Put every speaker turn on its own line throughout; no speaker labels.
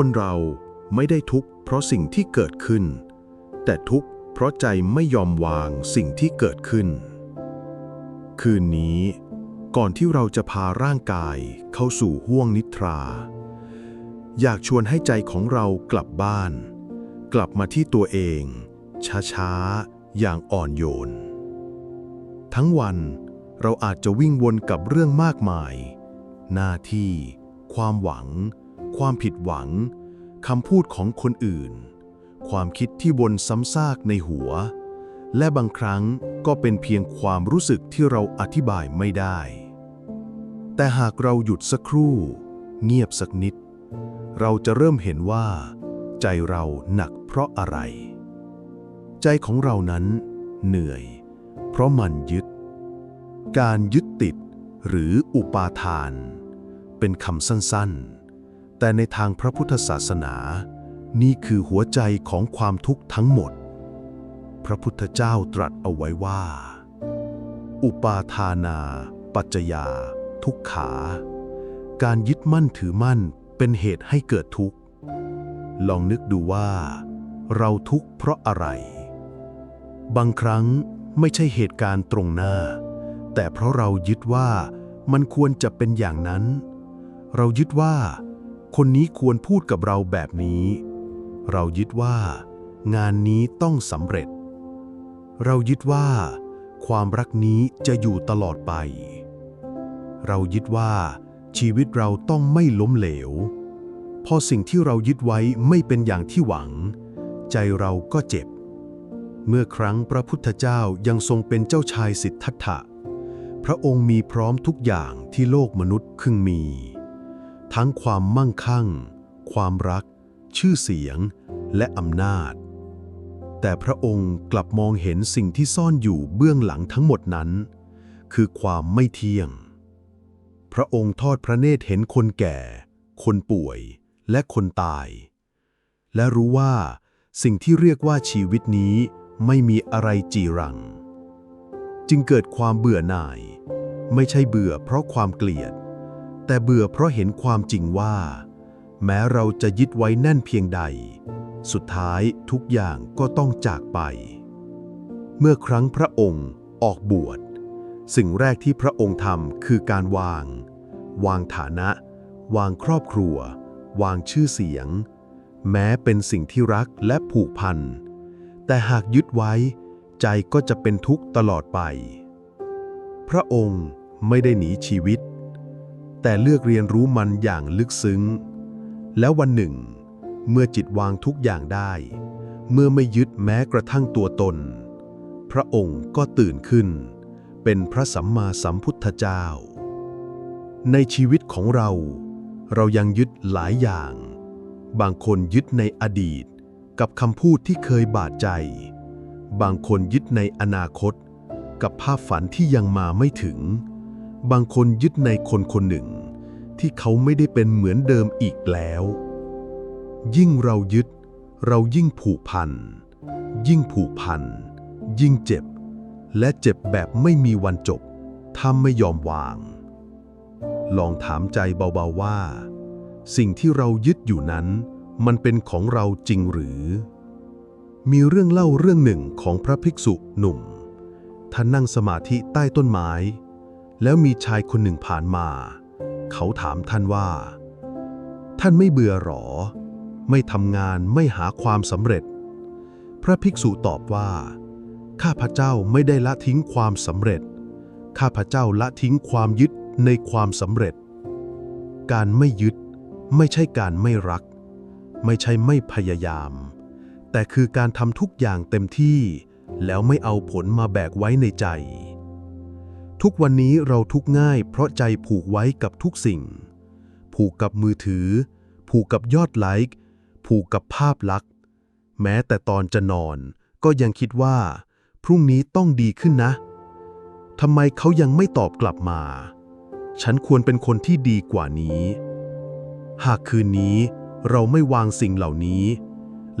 คนเราไม่ได้ทุกข์เพราะสิ่งที่เกิดขึ้น แต่ทุกข์เพราะใจไม่ยอมวางสิ่งที่เกิดขึ้น คืนนี้ ก่อนที่เราจะพาร่างกายเข้าสู่ห้วงนิทรา อยากชวนให้ใจของเรากลับบ้าน กลับมาที่ตัวเอง ช้าๆ อย่างอ่อนโยน ทั้งวันเราอาจจะวิ่งวนกับเรื่องมากมาย หน้าที่ ความหวัง ความผิดหวังคำพูดของคนอื่น ความคิดที่วนซ้ำซากในหัว และบางครั้งก็เป็นเพียงความรู้สึกที่เราอธิบายไม่ได้ แต่หากเราหยุดสักครู่ เงียบสักนิด เราจะเริ่มเห็นว่า ใจเราหนักเพราะอะไร ใจของเรานั้นเหนื่อย เพราะมันยึด การยึดติดหรืออุปาทาน เป็นคำสั้นๆ แต่ในทางพระพุทธศาสนา นี่คือหัวใจของความทุกข์ทั้งหมด พระพุทธเจ้าตรัสเอาไว้ว่า อุปาทานา ปัจจยา ทุกขา การยึดมั่นถือมั่นเป็นเหตุให้เกิดทุกข์ ลองนึกดูว่า เราทุกข์เพราะอะไร บางครั้งไม่ใช่เหตุการณ์ตรงหน้า แต่เพราะเรายึดว่ามันควรจะเป็นอย่างนั้น เรายึดว่า คนนี้ควรพูดกับเราแบบนี้ เรายึดว่า งานนี้ต้องสำเร็จ เรายึดว่า ความรักนี้จะอยู่ตลอดไป เรายึดว่า ชีวิตเราต้องไม่ล้มเหลว พอสิ่งที่เรายึดไว้ไม่เป็นอย่างที่หวัง ใจเราก็เจ็บ เมื่อครั้งพระพุทธเจ้ายังทรงเป็นเจ้าชายสิทธัตถะ พระองค์มีพร้อมทุกอย่างที่โลกมนุษย์คึงมี ทั้งความมั่งคั่ง ความรัก ชื่อเสียง และอำนาจ แต่พระองค์กลับมองเห็นสิ่งที่ซ่อนอยู่เบื้องหลังทั้งหมดนั้น คือความไม่เที่ยง พระองค์ทอดพระเนตรเห็นคนแก่ คนป่วย และคนตาย และรู้ว่าสิ่งที่เรียกว่าชีวิตนี้ไม่มีอะไรจีรัง จึงเกิดความเบื่อหน่าย ไม่ใช่เบื่อเพราะความเกลียด แต่เบื่อเพราะเห็นความจริงว่า แม้เราจะยึดไว้แน่นเพียงใด สุดท้ายทุกอย่างก็ต้องจากไป เมื่อครั้งพระองค์ออกบวช สิ่งแรกที่พระองค์ทำคือการวาง วางฐานะ วางครอบครัว วางชื่อเสียง แม้เป็นสิ่งที่รักและผูกพัน แต่หากยึดไว้ใจก็จะเป็นทุกข์ตลอดไป พระองค์ไม่ได้หนีชีวิต แต่เลือกเรียนรู้มันอย่างลึกซึ้ง แล้ววันหนึ่ง เมื่อจิตวางทุกอย่างได้ เมื่อไม่ยึดแม้กระทั่งตัวตน พระองค์ก็ตื่นขึ้น เป็นพระสัมมาสัมพุทธเจ้า ในชีวิตของเรา เรายังยึดหลายอย่าง บางคนยึดในอดีต กับคำพูดที่เคยบาดใจ บางคนยึดในอนาคต กับภาพฝันที่ยังมาไม่ถึง บางคนยึดในคนคนหนึ่ง ที่เขาไม่ได้เป็นเหมือนเดิมอีกแล้ว ยิ่งเรายึด เรายิ่งผูกพัน ยิ่งผูกพัน ยิ่งเจ็บ และเจ็บแบบไม่มีวันจบ ถ้าไม่ยอมวาง ลองถามใจเบาๆว่า สิ่งที่เรายึดอยู่นั้น มันเป็นของเราจริงหรือ มีเรื่องเล่าเรื่องหนึ่งของพระภิกษุหนุ่มท่านนั่งสมาธิใต้ต้นไม้ แล้วมีชายคนหนึ่งผ่านมา เขาถามท่านว่า ท่านไม่เบื่อหรอ ไม่ทำงานไม่หาความสำเร็จ พระภิกษุตอบว่า ข้าพเจ้าไม่ได้ละทิ้งความสำเร็จ ข้าพเจ้าละทิ้งความยึดในความสำเร็จ การไม่ยึด ไม่ใช่การไม่รัก ไม่ใช่ไม่พยายาม แต่คือการทำทุกอย่างเต็มที่ แล้วไม่เอาผลมาแบกไว้ในใจ ทุกวันนี้เราทุกง่ายเพราะใจผูกไว้กับทุกสิ่ง ผูกกับมือถือ ผูกกับยอดไลค์ ผูกกับภาพลักษณ์ แม้แต่ตอนจะนอน ก็ยังคิดว่า พรุ่งนี้ต้องดีขึ้นนะ ทำไมเขายังไม่ตอบกลับมา ฉันควรเป็นคนที่ดีกว่านี้ หากคืนนี้เราไม่วางสิ่งเหล่านี้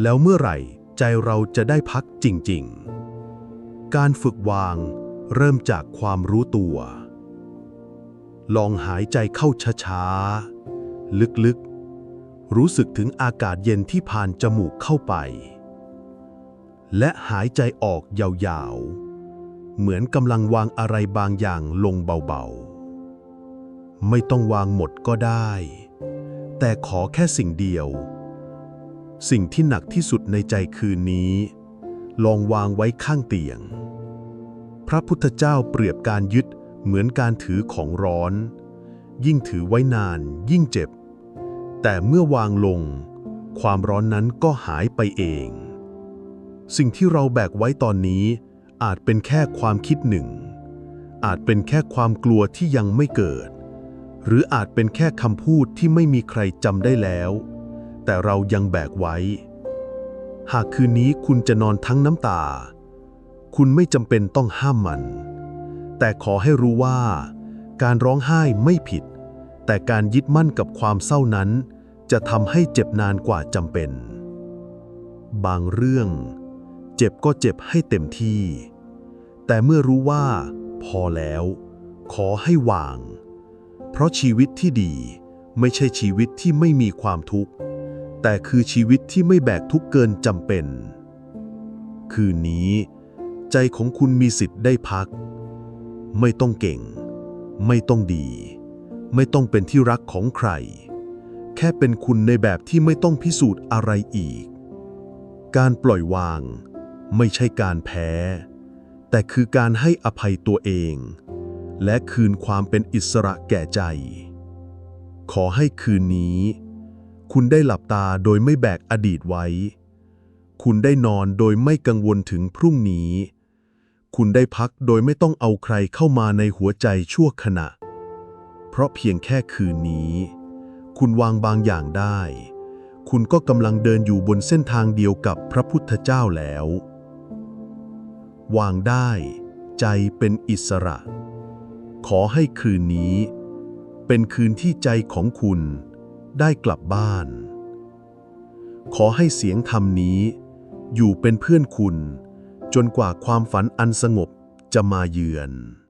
แล้วเมื่อไหร่ใจเราจะได้พักจริง ๆ การฝึกวาง เริ่มจากความรู้ตัว ลองหายใจเข้าช้าๆ ลึกๆ รู้สึกถึงอากาศเย็นที่ผ่านจมูกเข้าไป และหายใจออกยาวๆ เหมือนกำลังวางอะไรบางอย่างลงเบาๆ ไม่ต้องวางหมดก็ได้ แต่ขอแค่สิ่งเดียว สิ่งที่หนักที่สุดในใจคืนนี้ ลองวางไว้ข้างเตียง พระพุทธเจ้าเปรียบการยึดเหมือนการถือของร้อน ยิ่งถือไว้นานยิ่งเจ็บ แต่เมื่อวางลง ความร้อนนั้นก็หายไปเอง สิ่งที่เราแบกไว้ตอนนี้ อาจเป็นแค่ความคิดหนึ่ง อาจเป็นแค่ความกลัวที่ยังไม่เกิด หรืออาจเป็นแค่คำพูดที่ไม่มีใครจำได้แล้ว แต่เรายังแบกไว้ หากคืนนี้คุณจะนอนทั้งน้ำตา คุณไม่จำเป็นต้องห้ามมัน แต่ขอให้รู้ว่า การร้องไห้ไม่ผิด แต่การยึดมั่นกับความเศร้านั้น จะทำให้เจ็บนานกว่าจำเป็น บางเรื่อง เจ็บก็เจ็บให้เต็มที่ แต่เมื่อรู้ว่า พอแล้ว ขอให้วาง เพราะชีวิตที่ดีไม่ใช่ชีวิตที่ไม่มีความทุกข์ แต่คือชีวิตที่ไม่แบกทุกข์เกินจำเป็น คืนนี้ ใจของคุณมีสิทธิ์ได้พัก ไม่ต้องเก่ง ไม่ต้องดี ไม่ต้องเป็นที่รักของใคร แค่เป็นคุณในแบบที่ไม่ต้องพิสูจน์อะไรอีก การปล่อยวาง ไม่ใช่การแพ้ แต่คือการให้อภัยตัวเอง และคืนความเป็นอิสระแก่ใจ ขอให้คืนนี้ คุณได้หลับตาโดยไม่แบกอดีตไว้คุณได้นอนโดยไม่กังวลถึงพรุ่งนี้ คุณได้พักโดยไม่ต้องเอาใครเข้ามาในหัวใจชั่วขณะ เพราะเพียงแค่คืนนี้ คุณวางบางอย่างได้ คุณก็กำลังเดินอยู่บนเส้นทางเดียวกับพระพุทธเจ้าแล้ว วางได้ ใจเป็นอิสระ ขอให้คืนนี้ เป็นคืนที่ใจของคุณได้กลับบ้าน ขอให้เสียงธรรมนี้ อยู่เป็นเพื่อนคุณ จนกว่าความฝันอันสงบจะมาเยือน